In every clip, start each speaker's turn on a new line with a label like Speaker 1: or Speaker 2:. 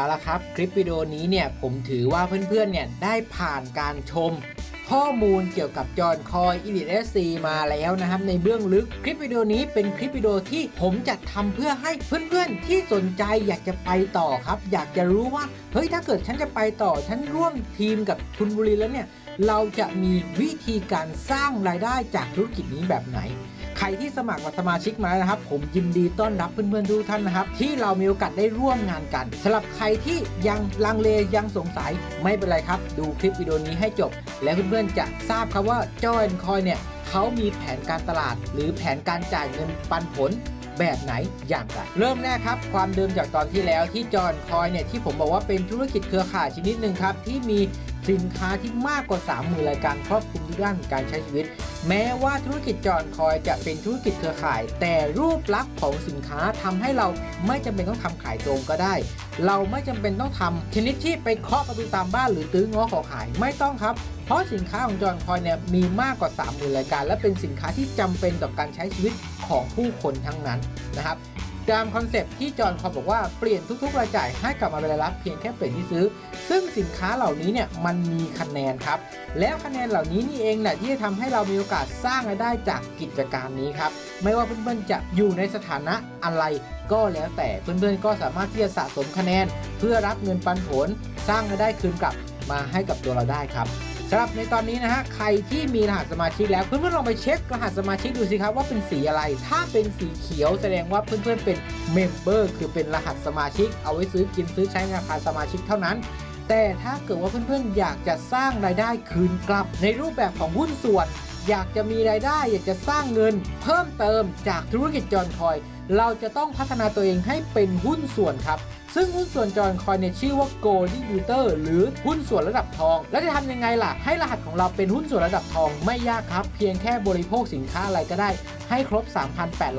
Speaker 1: เอาละครับ คลิปวิดีโอนี้เนี่ยผมถือว่าเพื่อนๆเนี่ยได้ผ่านการชมข้อมูลเกี่ยวกับจอนคอยอีลิทเอสซีมาแล้วนะครับในเบื้องลึกคลิปวิดีโอนี้เป็นคลิปวิดีโอที่ผมจัดทำเพื่อให้เพื่อนๆที่สนใจอยากจะไปต่อครับ อยากจะรู้ว่าเฮ้ยถ้าเกิดฉันจะไปต่อ ฉันร่วมทีมกับทุนบุรีแล้วเนี่ยเราจะมีวิธีการสร้างรายได้จากธุรกิจนี้แบบไหน ใครที่สมัครมาสมาชิกมาแล้วนะครับ ผมยินดีต้อนรับเพื่อนๆทุกท่านนะครับ ที่เรามีโอกาสได้ร่วมงานกันสำหรับใครที่ยังลังเลยังสงสัยไม่เป็นไรครับ ดูคลิปวิดีโอนี้ให้จบ และเพื่อนๆจะทราบครับว่าจอยคอยเนี่ยเขามีแผนการตลาด หรือแผนการจ่ายเงินปันผลแบบไหนอย่างไรเริ่มแรกครับ ความเดิมจากตอนที่แล้วที่จอห์นคอยเนี่ยที่ผมบอกว่าเป็นธุรกิจเครือข่ายชนิดหนึ่งครับ ที่มี สินค้าที่มากกว่า 30,000 รายการครอบคลุมทุกด้านการใช้ชีวิต แม้ว่าธุรกิจจอห์นคอยจะเป็นธุรกิจเครือข่าย แต่รูปลักษณ์ของสินค้าทำให้เราไม่จำเป็นต้องทำขายตรงก็ได้ เราไม่จำเป็นต้องทำชนิดที่ไปเคาะประตูตามบ้านหรือตื้อง้อขอขายไม่ต้องครับ เพราะสินค้าของจอห์นคอยเนี่ยมีมากกว่า 30,000 รายการ และเป็นสินค้าที่จำเป็นต่อการใช้ชีวิตของผู้คนทั้งนั้นนะครับ ตามคอนเซปที่จอห์นคอบอกว่าเปลี่ยนทุกๆ รายจ่ายให้กลับมาเป็นรายรับเพียงแค่เปลี่ยนที่ซื้อ ซึ่งสินค้าเหล่านี้เนี่ยมันมีคะแนนครับ แล้วคะแนนเหล่านี้นี่เองแหละที่จะทำให้เรามีโอกาสสร้างรายได้จากกิจการนี้ครับไม่ว่าเพื่อนๆจะอยู่ในสถานะอะไรก็แล้วแต่เพื่อนๆก็สามารถที่จะสะสมคะแนน เพื่อรับเงินปันผล สร้างรายได้คืนกลับมาให้กับตัวเราได้ครับ สำหรับในตอนนี้นะฮะใครที่มีรหัสสมาชิกแล้วเพื่อนๆลองไปเช็ครหัสสมาชิกดูสิครับว่าเป็นสีอะไร ถ้าเป็นสีเขียวแสดงว่าเพื่อนๆเป็นเมมเบอร์คือเป็นรหัสสมาชิก เอาไว้ซื้อกินซื้อใช้ในราคาสมาชิกเท่านั้น แต่ถ้าเกิดว่าเพื่อนๆอยากจะสร้างรายได้คืนกลับ ในรูปแบบของหุ้นส่วน อยากจะมีรายได้ อยากจะสร้างเงิน เพิ่มเติมจากธุรกิจจอนคอย เราจะต้องพัฒนาตัวเองให้เป็นหุ้นส่วนครับ ซึ่งหุ้นส่วนจอห์นคอยเนี่ยชื่อว่า Gold Distributor หรือหุ้นส่วนระดับทอง แล้วจะทำยังไงล่ะ ให้รหัสของเราเป็นหุ้นส่วนระดับทองไม่ยากครับ เพียงแค่บริโภคสินค้าอะไรก็ได้ให้ครบ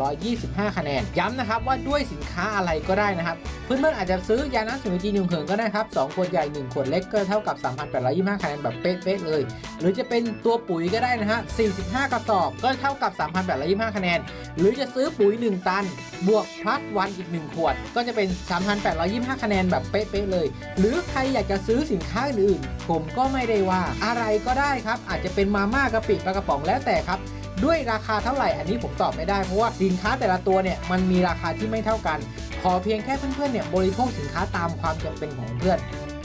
Speaker 1: 3,825 คะแนน ย้ำนะครับว่าด้วยสินค้าอะไรก็ได้นะครับ เพื่อนๆอาจจะซื้อยาน้ำสมุนไพรจีนหนึ่งเขิงก็ได้ครับ2ขวดใหญ่1ขวดเล็กก็เท่ากับ 3,825คะแนนแบบเป๊ะๆเลย หรือจะเป็นตัวปุ๋ยก็ได้นะฮะ 45 กระสอบก็เท่ากับ 3,825คะแนน หรือจะซื้อปุ๋ย 1 ตัน บวกพลัสวันอีก 1 ขวด ก็จะเป็น 3,825คะแนนแบบเป๊ะๆเลย หรือใครอยากจะซื้อสินค้าอื่นๆผมก็ไม่ได้ว่าอะไรก็ได้ครับอาจจะเป็นมาม่ากะปิปลากระป๋องแล้วแต่ครับ ด้วยราคาเท่าไหร่อันนี้ผมตอบไม่ได้เพราะว่าสินค้าแต่ละตัวเนี่ยมันมีราคาที่ไม่เท่ากัน ขอเพียงแค่เพื่อนๆเนี่ยบริโภคสินค้าตามความจำเป็นของเพื่อน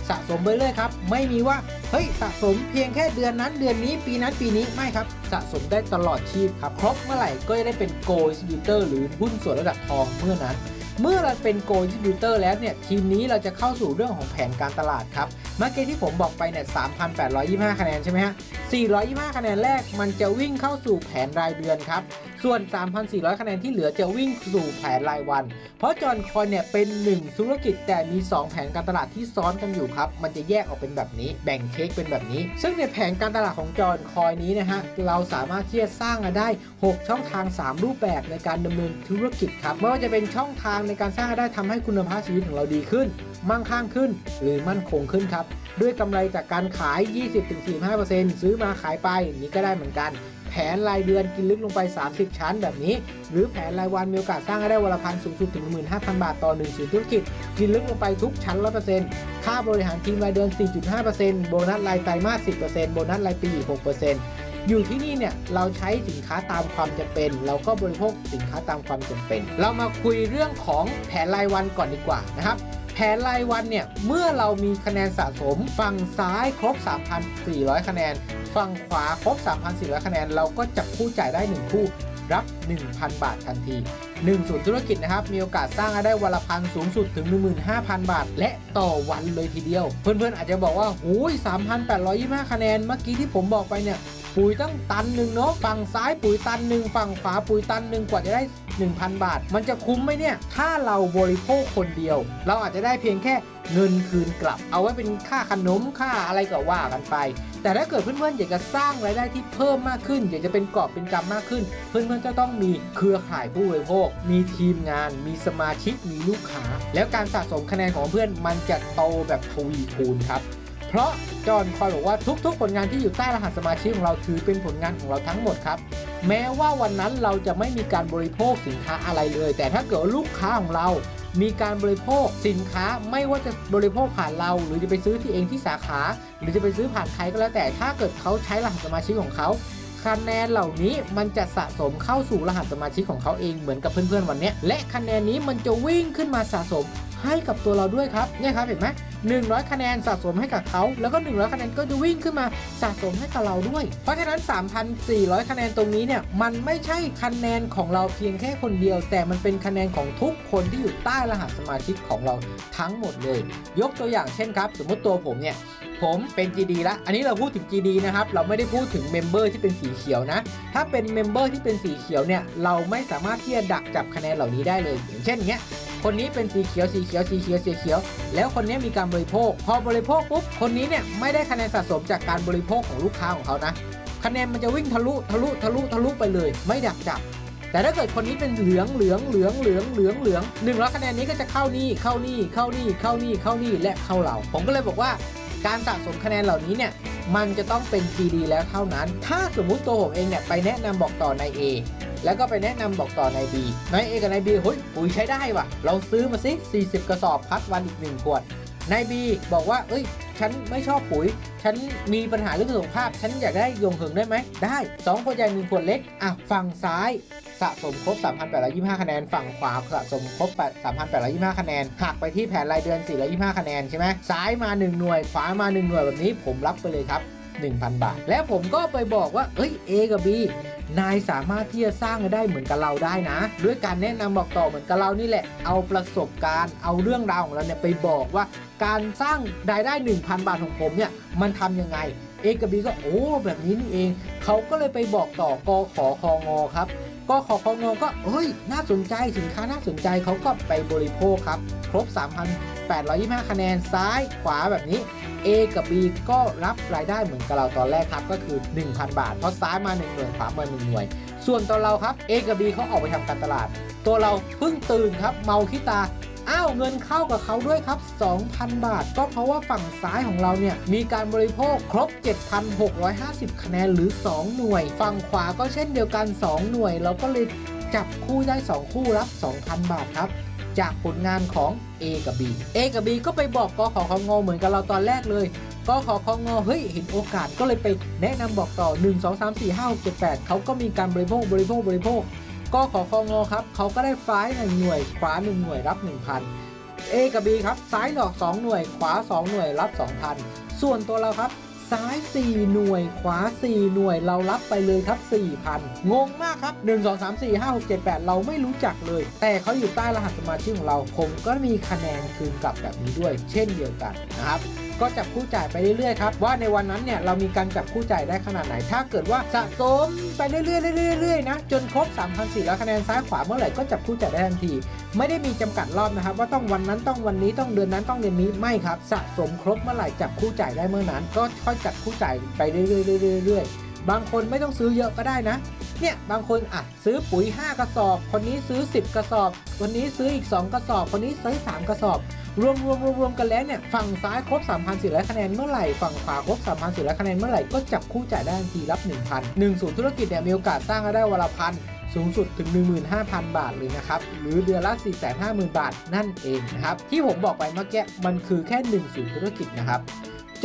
Speaker 1: สะสมไปเรื่อยครับ ไม่มีว่าเฮ้ยสะสมเพียงแค่เดือนนั้นเดือนนี้ปีนั้นปีนี้ไม่ครับ สะสมได้ตลอดชีพครับ ครบเมื่อไหร่ก็จะได้เป็น Go Distributor หรือหุ้นส่วนระดับทองเมื่อนั้น เมื่อเราเป็น Go Distributor แล้วเนี่ยทีมนี้เราจะเข้าสู่เรื่องของแผนการตลาดครับเมื่อกี้ที่ผมบอกไปเนี่ย3,825 คะแนนใช่ไหมฮะ425 คะแนนแรกมันจะวิ่งเข้าสู่แผนรายเดือนครับส่วน 3,400 คะแนนที่เหลือจะวิ่งสู่แผนรายวัน เพราะจอห์นคอยเนี่ยเป็น 1 ธุรกิจแต่มี 2 แผนการตลาดที่ซ้อนกันอยู่ครับ มันจะแยกออกเป็นแบบนี้ แบ่งเค้กเป็นแบบนี้ ซึ่งในแผนการตลาดของจอห์นคอยนี้นะฮะ เราสามารถที่จะสร้างรายได้ 6 ช่องทาง 3 รูปแบบในการดำเนินธุรกิจครับ ไม่ว่าจะเป็นช่องทางในการสร้างรายได้ทำให้คุณภาพชีวิตของเราดีขึ้น มั่งคั่งขึ้น หรือมั่นคงขึ้นครับ ด้วยกำไรจากการขาย 20-45%ซื้อมาขายไปนี่ก็ได้เหมือนกัน ผนรายเดือนกินลึกลงไป 30 ชั้นแบบนี้ หรือแผนรายวันมีโอกาสสร้างรายได้วันละพันสูงสุดถึง 15,000 บาทต่อ1ศูนย์ธุรกิจ กินลึกลงไปทุกชั้น 100%ค่าบริหารทีมรายเดือน 4.5%โบนัสรายไตรมาส 10%โบนัสรายปีอีก6%อยู่ที่นี่เนี่ยเราใช้สินค้าตามความจำเป็น เราก็บริโภคสินค้าตามความจำเป็น เรามาคุยเรื่องของแผนรายวันก่อนดีกว่านะครับ แผนรายวันเนี่ย เมื่อเรามีคะแนนสะสม ฝั่งซ้ายครบ 3,400 คะแนน ฝั่งขวาครบ 3,400 คะแนน เราก็จับคู่จ่ายได้ 1 คู่ รับ 1,000 บาททันที1ศูนย์ธุรกิจนะครับ มีโอกาสสร้างได้วันละพันสูงสุดถึง 15,000 บาท และต่อวันเลยทีเดียว เพื่อนๆอาจจะบอกว่าหูย3,825 คะแนน เมื่อกี้ที่ผมบอกไปเนี่ยปุ๋ยตั้งตันหนึ่งเนาะฝั่งซ้ายปุ๋ยตันหนึ่งฝั่งขวาปุ๋ยตันหนึ่งกว่าจะได้ 1,000 บาท มันจะคุ้มไหมเนี่ย ถ้าเราบริโภคคนเดียว เราอาจจะได้เพียงแค่เงินคืนกลับ เอาไว้เป็นค่าขนมค่าอะไรก็ว่ากันไป แต่ถ้าเกิดเพื่อนๆอยากจะสร้างรายได้ที่เพิ่มมากขึ้น อยากจะเป็นกอบเป็นกำมากขึ้น เพื่อนๆจะต้องมีเครือข่ายผู้บริโภค มีทีมงาน มีสมาชิก มีลูกค้า แล้วการสะสมคะแนนของเพื่อนมันจะโตแบบทวีคูณครับ เพราะจอห์นคอยบอกว่าทุกๆ ผลงานที่อยู่ใต้รหัสสมาชิกของเราถือเป็นผลงานของเราทั้งหมดครับ แม้ว่าวันนั้นเราจะไม่มีการบริโภคสินค้าอะไรเลย แต่ถ้าเกิดลูกค้าของเรา มีการบริโภคสินค้าไม่ว่าจะบริโภคผ่านเรา หรือจะไปซื้อที่เองที่สาขา หรือจะไปซื้อผ่านใครก็แล้วแต่ถ้าเกิดเขาใช้รหัสสมาชิกของเขาคะแนนเหล่านี้มันจะสะสมเข้าสู่รหัสสมาชิกของเขาเองเหมือนกับเพื่อนๆวันนี้และคะแนนนี้มันจะวิ่งขึ้นมาสะสมให้กับตัวเราด้วยครับเนี่ยครับเห็นไหม 100 คะแนนสะสมให้กับเขาแล้วก็ 100 คะแนนก็จะวิ่งขึ้นมาสะสมให้กับเราด้วย เพราะฉะนั้น 3,400 คะแนนตรงนี้เนี่ยมันไม่ใช่คะแนนของเราเพียงแค่คนเดียว แต่มันเป็นคะแนนของทุกคนที่อยู่ใต้รหัสสมาชิกของเราทั้งหมดเลย ยกตัวอย่างเช่นครับ สมมติตัวผมเนี่ยผมเป็น GD ละ อันนี้เราพูดถึง GD นะครับ เราไม่ได้พูดถึงเมมเบอร์ที่เป็นสีเขียวนะ ถ้าเป็นเมมเบอร์ที่เป็นสีเขียวเนี่ย เราไม่สามารถที่จะดักจับคะแนนเหล่านี้ได้เลย อย่างเช่นเงี้ย คนนี้เป็นสีเขียวสีเขียวสีเขียวสีเขียว แล้วคนนี้มีการบริโภค พอบริโภคปุ๊บคนนี้เนี่ยไม่ได้คะแนนสะสมจากการบริโภคของลูกค้าของเขานะคะแนนมันจะวิ่งทะลุทะลุทะลุทะลุไปเลย ไม่ดักจับ แต่ถ้าเกิดคนนี้เป็นเหลืองเหลืองเหลืองเหลืองเหลืองเหลืองหนึ่งร้อยคะแนนนี้ก็จะเข้านี่เข้านี่เข้านี่เข้านี่เข้านี่และเข้าเรา ผมก็เลยบอกว่าการสะสมคะแนนเหล่านี้เนี่ยมันจะต้องเป็น GD แล้วเท่านั้น ถ้าสมมุติตัวผมเองเนี่ยไปแนะนำบอกต่อนาย A แล้วก็ไปแนะนำบอกต่อนาย B นาย A กับนาย B เฮ้ยปุ๋ยใช้ได้ว่ะ เราซื้อมาสิ40 กระสอบพัดวันอีก1ขวดนาย B บอกว่า เอ้ย ฉันไม่ชอบปุ๋ย ฉันมีปัญหาเรื่องสุขภาพ ฉันอยากได้ยงเหิงได้ไหม ได้ 2 ขวดใหญ่1ขวดเล็ก อะ ฝั่งซ้ายสะสมครบ 3,825 คะแนน ฝั่งขวาสะสมครบ 3,825 คะแนน หักไปที่แผนรายเดือน 425 คะแนนใช่ไหม ซ้ายมา 1 หน่วย ขวามา 1 หน่วยแบบนี้ผมรับไปเลยครับ 1,000 บาท แล้วผมก็ไปบอกว่า เอ้ย A กับ B นายสามารถที่จะสร้างได้เหมือนกับเราได้นะ ด้วยการแนะนำบอกต่อเหมือนกับเรานี่แหละ เอาประสบการณ์ เอาเรื่องราวของเราเนี่ยไปบอกว่า การสร้างรายได้ 1,000 บาทของผมเนี่ยมันทำยังไง A กับ B ก็โอ้แบบนี้นี่เอง เขาก็เลยไปบอกต่อกขอคองอครับก็ขอคองอก็เฮ้ย น่าสนใจสินค้าน่าสนใจเขาก็ไปบริโภคครับ ครบ 3,825 คะแนนซ้ายขวาแบบนี้ A กับ B ก็รับรายได้เหมือนกับเราตอนแรกครับก็คือ 1,000 บาท เพราะซ้ายมา 1 หน่วยขวามา1หน่วย ส่วนตัวเราครับ A กับ B เขาออกไปทำการตลาด ตัวเราเพิ่งตื่นครับเมาขี้ตาอ้าวเงินเข้ากับเขาด้วยครับ 2,000 บาท ก็เพราะว่าฝั่งซ้ายของเราเนี่ยมีการบริโภคครบ 7,650 คะแนนหรือ 2 หน่วย ฝั่งขวาก็เช่นเดียวกัน 2 หน่วย เราก็เลยจับคู่ได้ 2 คู่รับ 2,000 บาทครับ จากผลงานของ A กับ B A กับ B ก็ไปบอกกขอของงเหมือนกับเราตอนแรกเลยกขอของงเฮ้ยเห็นโอกาสก็เลยไปแนะนำบอกต่อ 1 2 3 4 5 6 7 8 เขาก็มีการบริโภคบริโภคบริโภคกขอของงครับเขาก็ได้ซ้ายหนึ่งหน่วย ขวา1หน่วยรับ 1,000 A กับ B ครับซ้ายดอก 2 หน่วย ขวา 2 หน่วยรับ 2,000 ส่วนตัวเราครับ ซ้าย 4 หน่วย ขวา 4 หน่วย เรารับไปเลยครับ 4,000 งงมากครับ 1 2 3 4 5 6 7 8 เราไม่รู้จักเลย แต่เขาอยู่ใต้รหัสสมาชิกของเรา ผมก็มีคะแนนคืนกลับแบบนี้ด้วย เช่นเดียวกันนะครับ ก็จับคู่จ่ายไปเรื่อยๆครับว่าในวันนั้นเนี่ยเรามีการจับคู่จ่ายได้ขนาดไหน ถ้าเกิดว่าสะสมไปเรื่อยๆเรื่อยๆนะจนครบ 3,400คะแนนซ้ายขวาเมื่อไหร่ก็จับคู่จ่ายได้ทันที ไม่ได้มีจำกัดรอบนะครับ ว่าต้องวันนั้นต้องวันนี้ต้องเดือนนั้นต้องเดือนนี้ไม่ครับสะสมครบเมื่อไหร่จับคู่จ่ายได้เมื่อนั้น ก็ค่อยจับคู่จ่ายไปเรื่อยๆเรื่อยๆบางคนไม่ต้องซื้อเยอะก็ได้นะ เนี่ยบางคนอะซื้อปุ๋ย 5 กระสอบ คนนี้ซื้อ 10 กระสอบ คนนี้ซื้ออีก 2 กระสอบ คนนี้ซื้อ 3 กระสอบ รวมรวมรวมรวมกันแล้วเนี่ยฝั่งซ้ายครบ 3,400 คะแนนเมื่อไหร่ฝั่งขวาครบ 3,400 คะแนนเมื่อไหร่ก็จับคู่จ่ายได้ทันทีรับ 1,000 1ศูนย์ธุรกิจเนี่ยมีโอกาสสร้างรายได้วันละพันสูงสุดถึง 15,000 บาทเลยนะครับ หรือเดือนละ 450,000 บาทนั่นเองนะครับ ที่ผมบอกไปเมื่อกี้มันคือแค่1ศูนย์ธุรกิจนะครับ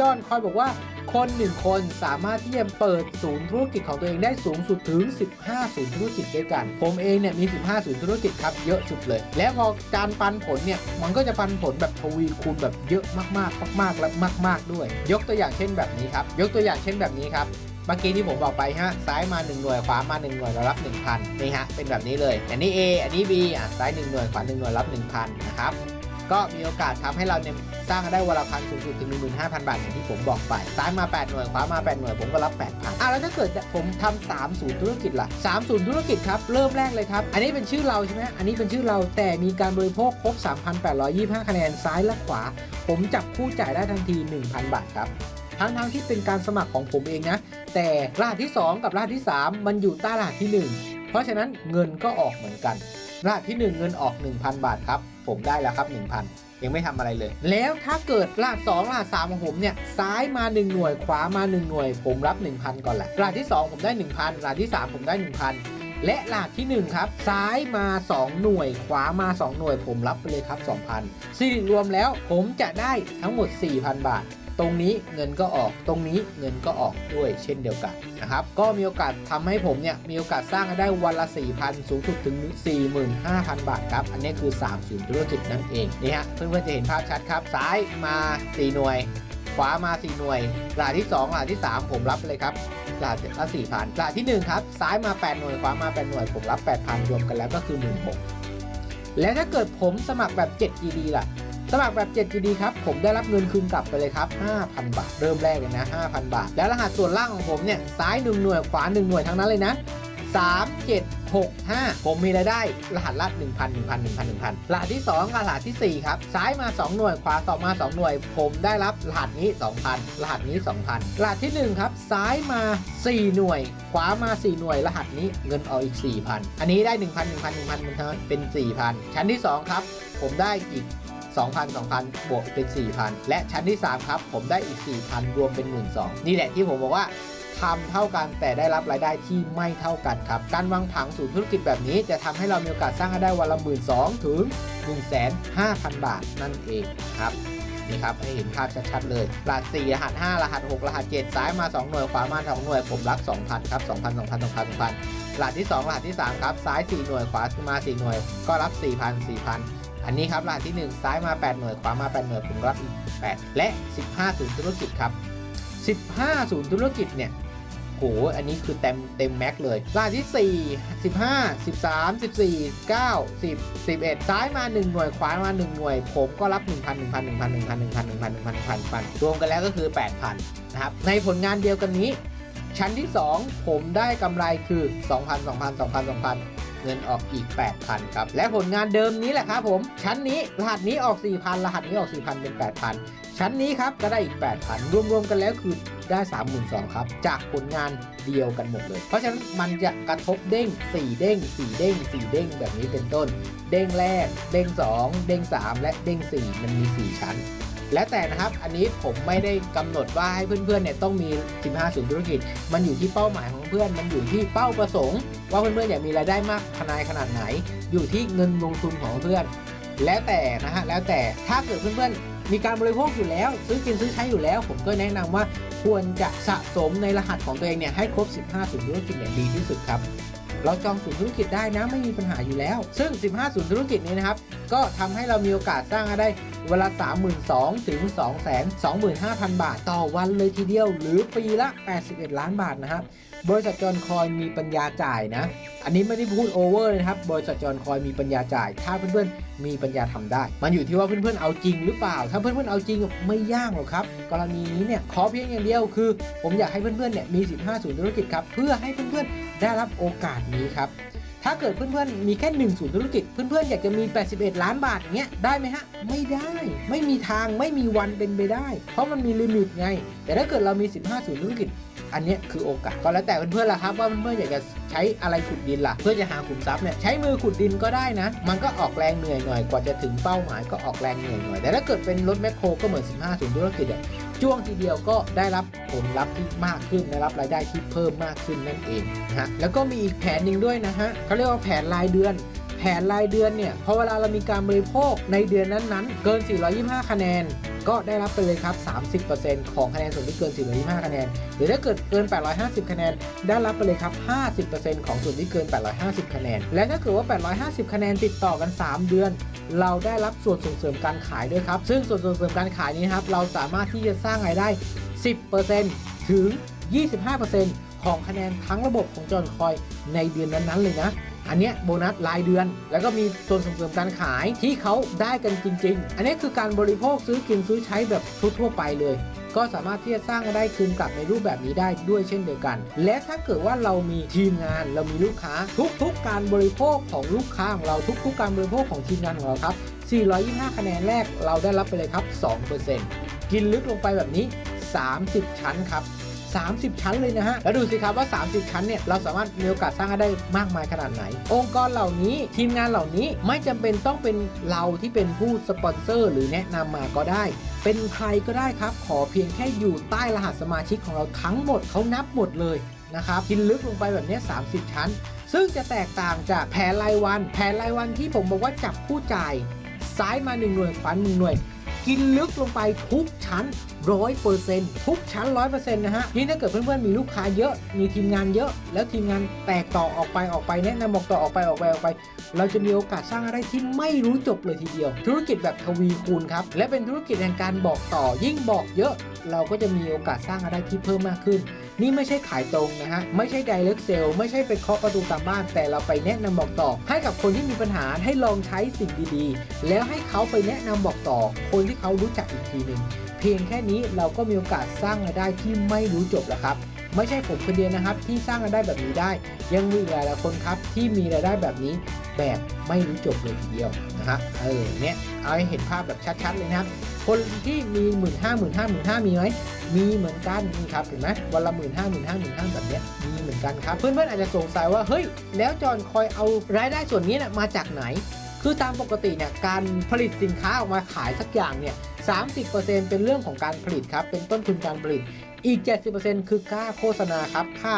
Speaker 1: จอนคอยบอกว่าคนหนึ่งคนสามารถที่จะเปิดศูนย์ธุรกิจของตัวเองได้สูงสุดถึง 15 ศูนย์ธุรกิจด้วยกัน ผมเองเนี่ยมี 15 ศูนย์ธุรกิจครับเยอะสุดเลย แล้วพอการปันผลเนี่ยมันก็จะปันผลแบบทวีคูณแบบเยอะมากๆมากๆและมาก ๆด้วย ยกตัวอย่างเช่นแบบนี้ครับ ยกตัวอย่างเช่นแบบนี้ครับเมื่อกี้ที่ผมบอกไปฮะซ้ายมา 1 หน่วยขวามา 1 หน่วยเรารับ 1,000นี่ฮะเป็นแบบนี้เลย อันนี้ A อันนี้ B อะซ้าย 1 หน่วยขวา 1 หน่วยรับ 1,000 นะครับ ก็มีโอกาสทำให้เราเนี่ยสร้างได้วันละพันสูงสุดถึง 15,000 บาทอย่างที่ผมบอกไป ซ้ายมา 8 หน่วย ขวามา 8 หน่วย ผมก็รับ 8,000อะแล้วถ้าเกิดผมทำ3ศูนย์ธุรกิจล่ะ3ศูนย์ธุรกิจครับ เริ่มแรกเลยครับ อันนี้เป็นชื่อเราใช่ไหมอันนี้เป็นชื่อเราแต่มีการบริโภคครบ 3,825 คะแนนซ้ายและขวา ผมจับคู่จ่ายได้ทันที 1,000 บาทครับทั้งทั้งๆที่เป็นการสมัครของผมเองนะ แต่รหัสที่ 2 กับรหัสที่ 3 มันอยู่ใต้รหัสที่ 1 เพราะฉะนั้นเงินก็ออกเหมือนกัน รหัสที่ 1 เงินออก 1,000 บาทครับผมได้แล้วครับ 1,000 ยังไม่ทำอะไรเลย แล้วถ้าเกิดรหัส2รหัส3ของผมเนี่ย ซ้ายมา 1 หน่วย ขวามา 1 หน่วย ผมรับ 1,000 ก่อนแหละรหัสที่ 2 ผมได้ 1,000รหัสที่ 3 ผมได้ 1,000และรหัสที่ 1 ครับ ซ้ายมา 2 หน่วย ขวามา 2 หน่วย ผมรับไปเลยครับ 2,000สิริรวมแล้วผมจะได้ทั้งหมด 4,000 บาท ตรงนี้เงินก็ออกตรงนี้เงินก็ออกด้วยเช่นเดียวกันนะครับก็มีโอกาสทำให้ผมเนี่ยมีโอกาสสร้างได้วันละ 4,000 สูงสุดถึง 45,000 บาทครับ อันนี้คือ 3 ศูนย์ธุรกิจนั่นเองนี่ฮะเพื่อนๆจะเห็นภาพชัดครับซ้ายมา 4 หน่วยขวามา 4 หน่วยหัสที่ 2หัสที่ 3 ผมรับเลยครับหัสละ4,000รหัสที่ 1 ครับ ซ้ายมา 8 หน่วยขวามา 8 หน่วย ผมรับ 8,000 รวมกันแล้วก็คือ 16,000แล้วถ้าเกิดผมสมัครแบบ 7GD ล่ะ สมัครแบบ 7GD ครับ ผมได้รับเงินคืนกลับไปเลยครับ 5,000 บาท เริ่มแรกเลยนะ 5,000 บาท แล้วรหัสส่วนล่างของผมเนี่ย ซ้าย 1 หน่วย ขวา 1 หน่วยทั้งนั้นเลยนะ3 7 6 5 ผมมีรายได้รหัสละ1,000 1,000 1,000 1,000รหัสที่ 2 กับรหัสทีสี่4 ครับ ซ้ายมา 2 หน่วย ขวาต่อมา 2 หน่วย ผมได้รับรหัสนี้ 2,000 รหัสนี้ 2,000 รหัสทีหนึ่1 ครับ ซ้ายมา 4 หน่วย ขวามา 4 หน่วย รหัสนี้เงินออกอีก 4,000 อันนี้ได้ 1,000 1,000 1,000 1,000เป็น 4,000 ชั้นที่ 2 ครับ ผมได้อีก 2,000 2,000 บวกเป็น 4,000 และชั้นที่ 3 ครับ ผมได้อีก 4,000 รวมเป็น 12,000นี่แหละที่ผมบอกว่าทำเท่ากันแต่ได้รับรายได้ที่ไม่เท่ากันครับ การวางผังสู่ธุรกิจแบบนี้ จะทำให้เรามีโอกาสสร้างรายได้วันละ1 2 0 0 0ถึง1,500,000 บาทนั่นเองครับนี่ครับให้เห็นภาพชัดๆเลยรหัส4รหัส5รหัส6รหัส7ซ้ายมา 2 หน่วยขวามา 2 หน่วย ผมรับ 2,000 ครับ 2,000 2,000 2,000 2,000รหัสที่ 2 รหัสที่ 3 ครับ ซ้าย 4 หน่วยขวามา 4 หน่วย ก็รับ 4,000 4,000 อันนี้ครับรหัสที่ 1 ซ้ายมา 8 หน่วย ขวามา 8 หน่วยผมรับอีก 8 และ 15ศูนย์ธุรกิจครับ 15ศูนย์ธุรกิจเนี่ยโหอันนี้คือเต็มเต็มแม็กเลยรหัสที่ 4 15 13 14 9 10 11 ซ้ายมา 1 หน่วย ขวามา 1 หน่วย ผมก็รับ 1,000 1,000 1,000 1,000 1,000 1,000 1,000 1,000 1,000 1,000รวมกันแล้วก็คือ 8,000 นะครับ ในผลงานเดียวกันนี้ ชั้นที่ 2 ผมได้กำไรคือ 2,000 2,000 2,000 2,000 เงินออกอีก 8,000 ครับ และผลงานเดิมนี้แหละครับผม ชั้นนี้รหัสนี้ออก 4,000 รหัสนี้ออก 4,000 เป็น 8,000 ชั้นนี้ครับก็ได้อีก 8,000 รวมๆกันแล้วคือได้ 32,000ครับ จากผลงานเดียวกันหมดเลย เพราะฉะนั้นมันจะกระทบเด้ง 4 เด้ง 4 เด้ง 4 เด้งแบบนี้เป็นต้น เด้งแรก เด้ง 2 เด้ง 3 และเด้ง 4 มันมี 4 ชั้น แล้วแต่นะครับอันนี้ผมไม่ได้กำหนดว่าให้เพื่อนๆเนี่ยต้องมี 15 ศูนย์ธุรกิจ มันอยู่ที่เป้าหมายของเพื่อนมันอยู่ที่เป้าประสงค์ ว่าเพื่อนๆอยากมีรายได้มากขนาดขนาดไหน อยู่ที่เงินลงทุนของเพื่อน แล้วแต่นะฮะแล้วแต่ถ้าเกิดเพื่อนๆมีการบริโภคอยู่แล้ว ซื้อกินซื้อใช้อยู่แล้ว ผมก็แนะนำว่าควรจะสะสมในรหัสของตัวเองเนี่ยให้ครบ 15 ศูนย์ธุรกิจเนี่ยดีที่สุดครับ เราจองศูนย์ธุรกิจได้นะไม่มีปัญหาอยู่แล้ว ซึ่ง 15 ศูนย์ธุรกิจนี้นะครับ ก็ทำให้เรามีโอกาสสร้างได้เวลา 32,000 ถึง 225,000 บาท ต่อวันเลยทีเดียว หรือปีละ 81 ล้านบาทนะครับ บริษัทจอนคอยมีปัญญาจ่ายนะ อันนี้ไม่ได้พูดโอเวอร์เลยนะครับ บริษัทจอนคอยมีปัญญาจ่าย ถ้าเพื่อนๆมีปัญญาทำได้ มันอยู่ที่ว่าเพื่อนๆเอาจริงหรือเปล่า ถ้าเพื่อนๆเอาจริงไม่ยากหรอกครับ กรณีนี้เนี่ยขอเพียงอย่างเดียวคือ ผมอยากให้เพื่อนๆเนี่ยมี 15 ศูนย์ธุรกิจครับ เพื่อให้เพื่อนๆได้รับโอกาสนี้ครับถ้าเกิดเพื่อนๆ มีแค่หนึ่งศูนย์ธุรกิจ เพื่อนๆ อยากจะมี 81 ล้านบาทเงี้ย ได้ไหมฮะ ไม่ได้ ไม่มีทาง ไม่มีวันเป็นไปได้ เพราะมันมีลิมิตไง แต่ถ้าเกิดเรามี 15ศูนย์ธุรกิจ อันนี้คือโอกาสก็แล้วแต่เพื่อนๆล่ะครับว่าเพื่อนๆอยากจะใช้อะไรขุดดินล่ะ เพื่อจะหาขุมทรัพย์เนี่ยใช้มือขุดดินก็ได้นะ มันก็ออกแรงเหนื่อยหน่อยกว่าจะถึงเป้าหมายก็ออกแรงเหนื่อยหน่อย แต่ถ้าเกิดเป็นรถแมคโครก็เหมือน 15ศูนย์ธุรกิจอะจ้วงทีเดียวก็ได้รับผลลัพธ์ที่มากขึ้นได้รับรายได้ที่เพิ่มมากขึ้นนั่นเองนะฮะแล้วก็มีอีกแผนหนึ่งด้วยนะฮะเขาเรียกว่าแผนรายเดือนแผนรายเดือนเนี่ยพอเวลาเรามีการบริโภคในเดือนนั้นๆ เกิน 425 คะแนน ก็ได้รับไปเลยครับ 30%ของคะแนนส่วนที่เกิน425คะแนน หรือถ้าเกิดเกิน 850 คะแนน ได้รับไปเลยครับ 50%ของส่วนที่เกิน 850 คะแนน และถ้าเกิดว่า 850 คะแนนติดต่อกัน 3 เดือน เราได้รับส่วนส่งเสริมการขายด้วยครับ ซึ่งส่วนส่งเสริมการขายนี้ครับ เราสามารถที่จะสร้างรายได้ 10%ถึง 25%ของคะแนนทั้งระบบของจอนคอยในเดือนนั้นๆเลยนะ อันเนี้ยโบนัสรายเดือน แล้วก็มีส่วนส่งเสริมการขายที่เขาได้กันจริง ๆ อันนี้คือการบริโภคซื้อกินซื้อใช้แบบทั่วๆไปเลยก็สามารถที่จะสร้างได้คืนกลับในรูปแบบนี้ได้ด้วยเช่นเดียวกัน และถ้าเกิดว่าเรามีทีมงาน เรามีลูกค้า ทุกๆ การบริโภคของลูกค้าของเราทุกๆ การบริโภคของทีมงานของเราครับ 425 คะแนนแรกเราได้รับไปเลยครับ 2%กินลึกลงไปแบบนี้ 30 ชั้นครับ 30 ชั้นเลยนะฮะ แล้วดูสิครับว่า 30 ชั้นเนี่ย เราสามารถมีโอกาสสร้างได้มากมายขนาดไหน องค์กรเหล่านี้ทีมงานเหล่านี้ไม่จำเป็นต้องเป็นเราที่เป็นผู้สปอนเซอร์ หรือแนะนำมาก็ได้ เป็นใครก็ได้ครับ ขอเพียงแค่อยู่ใต้รหัสสมาชิกของเราทั้งหมดเขานับหมดเลยนะครับกินลึกลงไปแบบนี้ 30 ชั้น ซึ่งจะแตกต่างจากแผนรายวัน แผนรายวันที่ผมบอกว่าจับผู้จ่าย ซ้ายมา 1 หน่วยขวา1หน่วย กินลึกลงไปทุกชั้น ร้อยเปอร์เซ็นต์ทุกชั้นร้อยเปอร์เซ็นนะฮะนี่ถ้าเกิดเพื่อนๆมีลูกค้าเยอะมีทีมงานเยอะ แล้วทีมงานแตกต่อออกไปออกไปแนะนำบอกต่อออกไปออกไปออกไป เราจะมีโอกาสสร้างอะไรที่ไม่รู้จบเลยทีเดียว ธุรกิจแบบทวีคูณครับและเป็นธุรกิจแห่งการบอกต่อยิ่งบอกเยอะ เราก็จะมีโอกาสสร้างอะไรที่เพิ่มมากขึ้น นี่ไม่ใช่ขายตรงนะฮะ ไม่ใช่ direct sale ไม่ใช่ไปเคาะประตูตามบ้าน แต่เราไปแนะนำบอกต่อ ให้กับคนที่มีปัญหาให้ลองใช้สิ่งดีๆ แล้วให้เขาไปแนะนำบอกต่อ คนที่เขารู้จักอีกทีหนึ่งเพียงแค่นี้เราก็มีโอกาสสร้างรายได้ที่ไม่รู้จบแล้วครับ ไม่ใช่ผมคนเดียวนะครับ ที่สร้างรายได้แบบนี้ได้ ยังมีอีกหลายๆคนครับที่มีรายได้แบบนี้แบบไม่รู้จบเลยทีเดียวนะฮะเออเนี่ยเอาให้เห็นภาพแบบชัด ๆ เลยนะครับ คนที่มีหมื่นห้าหมื่นห้าหมื่นห้ามีไหมมีเหมือนกันนี่ครับเห็นไหมวันละหมื่นห้าหมื่นห้าหมื่นห้าแบบเนี้ยมีเหมือนกันครับ เพื่อนๆอาจจะสงสัยว่าเฮ้ยแล้วจอนคอยเอารายได้ส่วนนี้นะมาจากไหน คือตามปกติเนี่ยการผลิตสินค้าออกมาขายสักอย่างเนี่ย30%เป็นเรื่องของการผลิตครับ เป็นต้นทุนการผลิต อีก 70%คือค่าโฆษณาครับค่า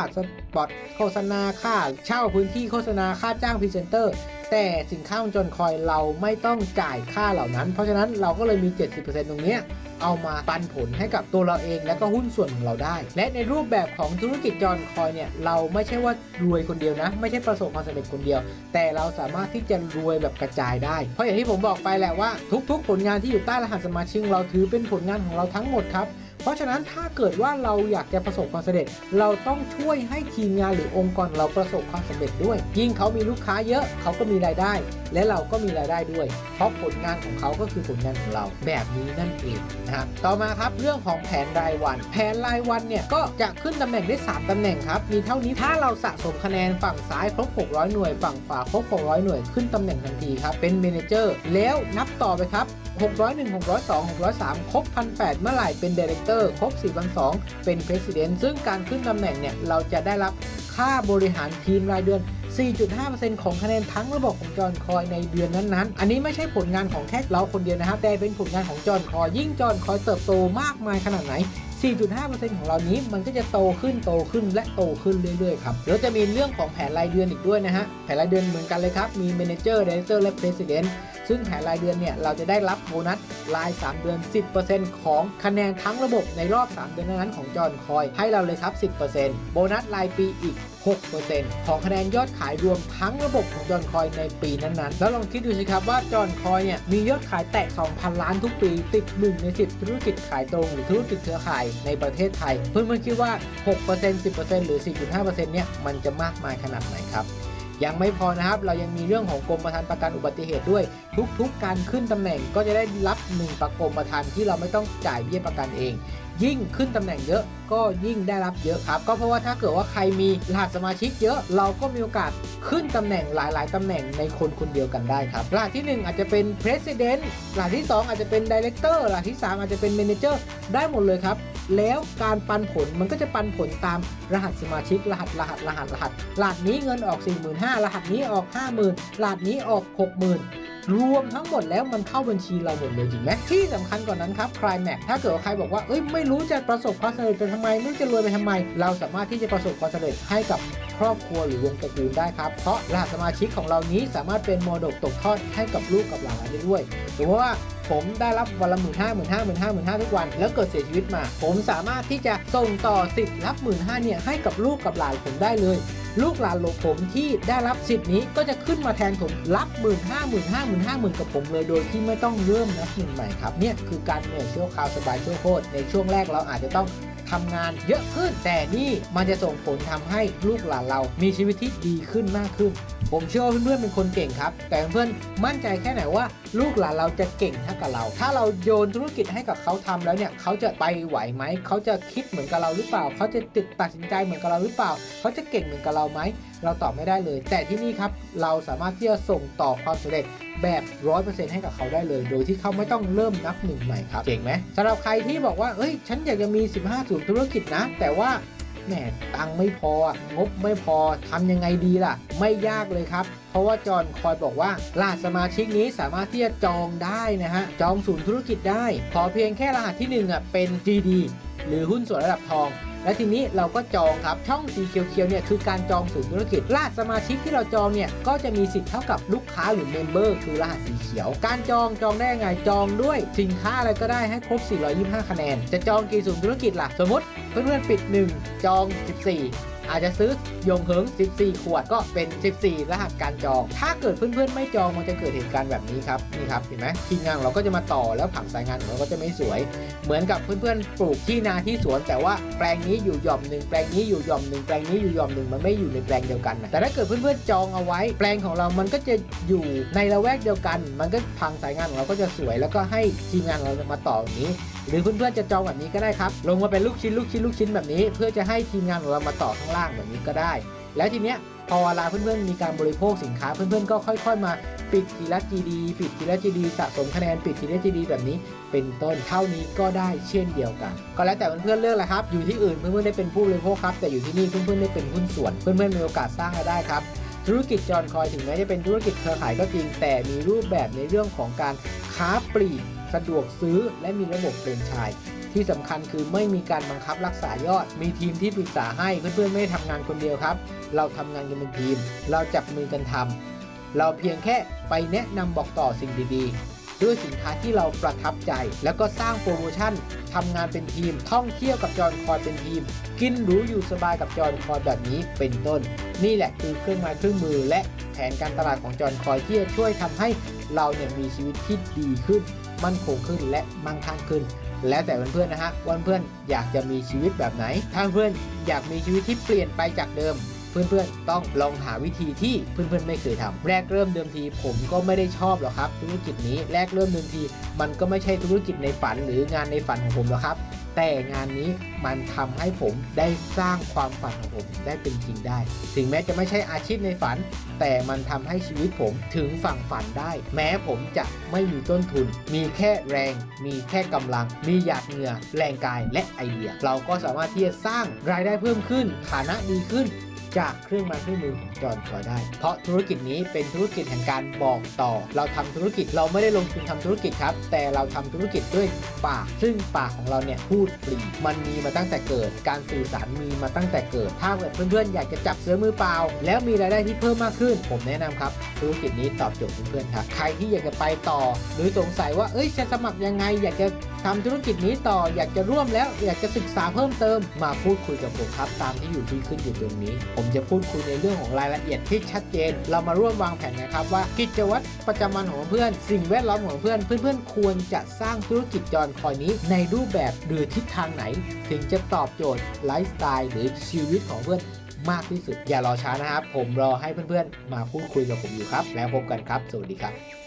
Speaker 1: ปอตโฆษณาค่าเช่าพื้นที่โฆษณาค่าจ้างพรีเซนเตอร์แต่สินค้าบนจนคอยเราไม่ต้องจ่ายค่าเหล่านั้น เพราะฉะนั้นเราก็เลยมี 70%ตรงเนี้เอามาปันผลให้กับตัวเราเองและก็หุ้นส่วนของเราได้ และในรูปแบบของธุรกิจจอนคอยเนี่ย เราไม่ใช่ว่ารวยคนเดียวนะ ไม่ใช่ประสบความสำเร็จคนเดียว แต่เราสามารถที่จะรวยแบบกระจายได้ เพราะอย่างที่ผมบอกไปแหละว่า ทุกๆ ผลงานที่อยู่ใต้รหัสสมาชิกเราถือเป็นผลงานของเราทั้งหมดครับเพราะฉะนั้นถ้าเกิดว่าเราอยากจะประสบความสำเร็จ เราต้องช่วยให้ทีมงานหรือองค์กรเราประสบความสำเร็จด้วย ยิ่งเขามีลูกค้าเยอะเขาก็มีรายได้ และเราก็มีรายได้ด้วย เพราะผลงานของเขาก็คือผลงานของเราแบบนี้นั่นเองนะฮะต่อมาครับเรื่องของแผนรายวัน แผนรายวันเนี่ยก็จะขึ้นตำแหน่งได้ 3ตำแหน่งครับมีเท่านี้ถ้าเราสะสมคะแนนฝั่งซ้ายครบ600 หน่วย ฝั่งขวาครบ600 หน่วยขึ้นตำแหน่งทันทีครับเป็นเมนเจอร์แล้วนับต่อไปครับ 601 602 603 ครบ 1,800 เมื่อไหร่เป็น Director ครบ4,200เป็น President ซึ่งการขึ้นตำแหน่งเนี่ยเราจะได้รับค่าบริหารทีมรายเดือน 4.5%ของคะแนนทั้งระบบของจอห์นคอยในเดือนนั้นๆ อันนี้ไม่ใช่ผลงานของแค่เราคนเดียวนะครับ แต่เป็นผลงานของจอห์นคอย ยิ่งจอห์นคอยเติบโตมากมายขนาดไหน 4.5%ของเรานี้มันก็จะโตขึ้นโตขึ้นและโตขึ้นเรื่อยๆครับแล้วจะมีเรื่องของแผนรายเดือนอีกด้วยนะฮะ แผนรายเดือนเหมือนกันเลยครับ มี Manager Director และ President ซึ่งแผนรายเดือนเนี่ยเราจะได้รับโบนัสราย 3 เดือน 10%ของคะแนนทั้งระบบในรอบ 3 เดือนนั้นๆของจอห์นคอยให้เราเลยครับ 10%โบนัสรายปีอีก 6%ของคะแนนยอดขายรวมทั้งระบบของจอห์นคอยในปีนั้นๆ แล้วลองคิดดูสิครับว่าจอห์นคอยเนี่ยมียอดขายแตะ 2,000 ล้านทุกปี ติด1ใน 10 ธุรกิจขายตรงหรือธุรกิจเครือข่ายในประเทศไทย เพื่อนๆคิดว่า 6% 10%หรือ 4.5%เนี่ยมันจะมากมายขนาดไหนครับ ยังไม่พอนะครับ เรายังมีเรื่องของกรมธรรม์ประกันอุบัติเหตุด้วย ทุกๆ การขึ้นตำแหน่งก็จะได้รับ1ประกรมธรรม์ที่เราไม่ต้องจ่ายเบี้ยประกันเอง ยิ่งขึ้นตำแหน่งเยอะก็ยิ่งได้รับเยอะครับ ก็เพราะว่าถ้าเกิดว่าใครมีรหัสสมาชิกเยอะเราก็มีโอกาสขึ้นตำแหน่งหลาย ๆตำแหน่งในคนคนเดียวกันได้ครับรหัสที่ 1 อาจจะเป็น president รหัสที่ 2 อาจจะเป็น director รหัสที่ 3 อาจจะเป็น manager ได้หมดเลยครับ แล้วการปันผลมันก็จะปันผลตามรหัสสมาชิกรหัสรหัสรหัสรหัสรหัสนี้เงินออก 45,000รหัสนี้ออก 50,000รหัสนี้ออก 60,000 รวมทั้งหมดแล้วมันเข้าบัญชีเราหมดเลยจริงไหมที่สำคัญกว่านนั้นครับ c l i m a x ถ้าเกิดใครบอกว่าเอ้ยไม่รู้จะประสบความสำเร็จไปทำไม ไม่รู้จะรวยไปทำไม เราสามารถที่จะประสบความสำเร็จให้กับครอบครัวหรือวงตระกูลได้ครับ เพราะรหัสสมาชิกของเรานี้สามารถเป็นมรดกตกทอดให้กับลูกกับหลานได้ด้วยสมมติว่าผมได้รับวันละหมื่นห้าหมื่นห้าหมื่นห้าหมื่นห้าทุกวัน แล้วเกิดเสียชีวิตมา ผมสามารถที่จะส่งต่อสิทธิ์รับหมื่นห้าเนี่ยให้กับลูกกับหลานผมได้เลย ลูกหลานหลบผมที่ได้รับสิทธิ์นี้ก็จะขึ้นมาแทนผมรับหมื่นห้าหมื่นห้าหมื่นห้าหมื่นกับผมเลยโดยที่ไม่ต้องเริ่มนับหนึ่งใหม่ครับเนี่ยคือการเหนื่อยชั่วคราวสบายชั่วโคตรในช่วงแรกเราอาจจะต้อง ทำงานเยอะขึ้น แต่นี่มันจะส่งผลทำให้ลูกหลานเรามีชีวิตที่ดีขึ้นมากขึ้น ผมเชื่อว่าเพื่อนๆเป็นคนเก่งครับ แต่เพื่อนๆมั่นใจแค่ไหนว่าลูกหลานเราจะเก่งเท่ากับเรา ถ้าเราโยนธุรกิจให้กับเขาทำแล้วเนี่ยเขาจะไปไหวไหมเขาจะคิดเหมือนกับเราหรือเปล่า เขาจะติดตัดสินใจเหมือนกับเราหรือเปล่า เขาจะเก่งเหมือนกับเราไหม เราตอบไม่ได้เลย แต่ที่นี่ครับเราสามารถที่จะส่งต่อความสำเร็จแบบร้อยเปอร์เซ็นต์ให้กับเขาได้เลย โดยที่เขาไม่ต้องเริ่มนับหนึ่งใหม่ครับเก่งไหมสำหรับใครที่บอกว่าเอ้ยฉันอยากจะมี 15ศูนย์ธุรกิจนะ แต่ว่าแหมตังค์ไม่พออะงบไม่พอทำยังไงดีล่ะ ไม่ยากเลยครับ เพราะว่าจอห์นคอยบอกว่ารหัสสมาชิกนี้สามารถที่จะจองได้นะฮะ จองศูนย์ธุรกิจได้ ขอเพียงแค่รหัสที่1อะเป็น GD หรือหุ้นส่วนระดับทอง และทีนี้เราก็จองครับ ช่องสีเขียวๆเนี่ยคือการจองศูนย์ธุรกิจรหัสสมาชิกที่เราจองเนี่ยก็จะมีสิทธิ์เท่ากับลูกค้าหรือเมมเบอร์คือรหัสสีเขียว การจองจองได้ยังไงจองด้วยสินค้าอะไรก็ได้ให้ครบ 425 คะแนน จะจองกี่ศูนย์ธุรกิจล่ะ สมมติเพื่อนๆปิด 1 จอง 14 อาจจะซื้อ ยงเหิง14 ขวดก็เป็น 14 รหัสการจอง ถ้าเกิดเพื่อนๆไม่จองมันจะเกิดเหตุการณ์แบบนี้ครับนี่ครับเห็นไหมทีมงานเราก็จะมาต่อแล้วผังสายงานของเราก็จะไม่สวย เหมือนกับเพื่อนๆปลูกที่นาที่สวน แต่ว่าแปลงนี้อยู่หย่อมหนึ่งแปลงนี้อยู่หย่อมหนึ่งแปลงนี้อยู่หย่อมหนึ่งมันไม่อยู่ในแปลงเดียวกันนะแต่ถ้าเกิดเพื่อนๆจองเอาไว้ แปลงของเรามันก็จะอยู่ในละแวกเดียวกัน มันก็พังสายงานของเราก็จะสวย แล้วก็ให้ทีมงานเรามาต่ออย่างนี้ หรือเพื่อนๆจะจองแบบนี้ก็ได้ครับลงมาเป็นลูกชิ้นลูกชิ้นลูกชิ้นแบบนี้ เพื่อจะให้ทีมงานของเรามาต่อข้างล่างแบบนี้ก็ได้ แล้วทีเนี้ยพอเวลาเพื่อนๆมีการบริโภคสินค้าเพื่อนๆก็ค่อย ๆ มาปิดทีละ GD ปิดทีละ GD สะสมคะแนนปิดทีละ GD แบบนี้ เป็นต้นเท่านี้ก็ได้เช่นเดียวกัน ก็แล้วแต่เพื่อนๆเลือกแหละครับ อยู่ที่อื่นเพื่อนๆได้เป็นผู้บริโภคครับแต่อยู่ที่นี่เพื่อนๆได้เป็นหุ้นส่วนเพื่อนๆมีโอกาสสร้างรายได้ครับธุรกิจจอนคอยถึงแม้จะเป็นธุรกิจเครือข่ายก็จริง แต่มีรูปแบบในเรื่องของการค้าปลีกสะดวกซื้อและมีระบบเฟรนชส์ ที่สำคัญคือไม่มีการบังคับรักษายอด มีทีมที่ปรึกษาให้เพื่อนๆไม่ได้ทำงานคนเดียวครับ เราทำงานกันเป็นทีม เราจับมือกันทำเราเพียงแค่ไปแนะนำบอกต่อสิ่งดีๆ ด้วยสินค้าที่เราประทับใจ แล้วก็สร้างโปรโมชั่นทำงานเป็นทีม ท่องเที่ยวกับจอนคอยเป็นทีม กินหรูอยู่สบายกับจอนคอยแบบนี้เป็นต้น นี่แหละคือเครื่องไม้เครื่องมือ และแผนการตลาดของจอนคอยที่จะช่วยทำให้เราเนี่ยมีชีวิตที่ดีขึ้น มั่นคงขึ้นและมั่งคั่งขึ้น แล้วแต่เพื่อนๆนะฮะว่าเพื่อนอยากจะมีชีวิตแบบไหน ถ้าเพื่อนอยากมีชีวิตที่เปลี่ยนไปจากเดิม เพื่อนๆต้องลองหาวิธีที่เพื่อนๆไม่เคยทำแรกเริ่มเดิมทีผมก็ไม่ได้ชอบหรอกครับ ธุรกิจนี้แรกเริ่มเดิมที มันก็ไม่ใช่ธุรกิจในฝันหรืองานในฝันของผมหรอกครับ แต่งานนี้มันทำให้ผมได้สร้างความฝันของผมได้เป็นจริงได้ ถึงแม้จะไม่ใช่อาชีพในฝัน แต่มันทำให้ชีวิตผมถึงฝั่งฝันได้ แม้ผมจะไม่มีต้นทุน มีแค่แรง มีแค่กำลัง มีหยาดเหงื่อ แรงกายและไอเดีย เราก็สามารถที่จะสร้างรายได้เพิ่มขึ้น ฐานะดีขึ้น จากเครื่องไม้เครื่องมือของจอห์นคอยได้ เพราะธุรกิจนี้เป็นธุรกิจแห่งการบอกต่อ เราทำธุรกิจเราไม่ได้ลงทุนทำธุรกิจครับ แต่เราทำธุรกิจด้วยปาก ซึ่งปากของเราเนี่ยพูดฟรี มันมีมาตั้งแต่เกิด การสื่อสารมีมาตั้งแต่เกิด ถ้าเกิดเพื่อนๆอยากจะจับเสือมือเปล่า แล้วมีรายได้ที่เพิ่มมากขึ้น ผมแนะนำครับ ธุรกิจนี้ตอบโจทย์เพื่อนๆครับ ใครที่อยากจะไปต่อ หรือสงสัยว่า เอ้ย จะสมัครยังไง อยากจะทำธุรกิจนี้ต่อ อยากจะร่วมแล้ว อยากจะศึกษาเพิ่มเติม มาพูดคุยกับผมครับ ตามที่อยู่ที่ขึ้นอยู่ตรงนี้ผมจะพูดคุยในเรื่องของรายละเอียดที่ชัดเจน เรามาร่วมวางแผนกันครับว่ากิจวัตรประจำวันของเพื่อน สิ่งแวดล้อมของเพื่อน เพื่อนๆ ควรจะสร้างธุรกิจจอนคอยนี้ในรูปแบบหรือทิศทางไหน ถึงจะตอบโจทย์ไลฟ์สไตล์หรือชีวิตของเพื่อนมากที่สุด อย่ารอช้านะครับ ผมรอให้เพื่อนๆ มาพูดคุยกับผมอยู่ครับ แล้วพบกันครับ สวัสดีครับ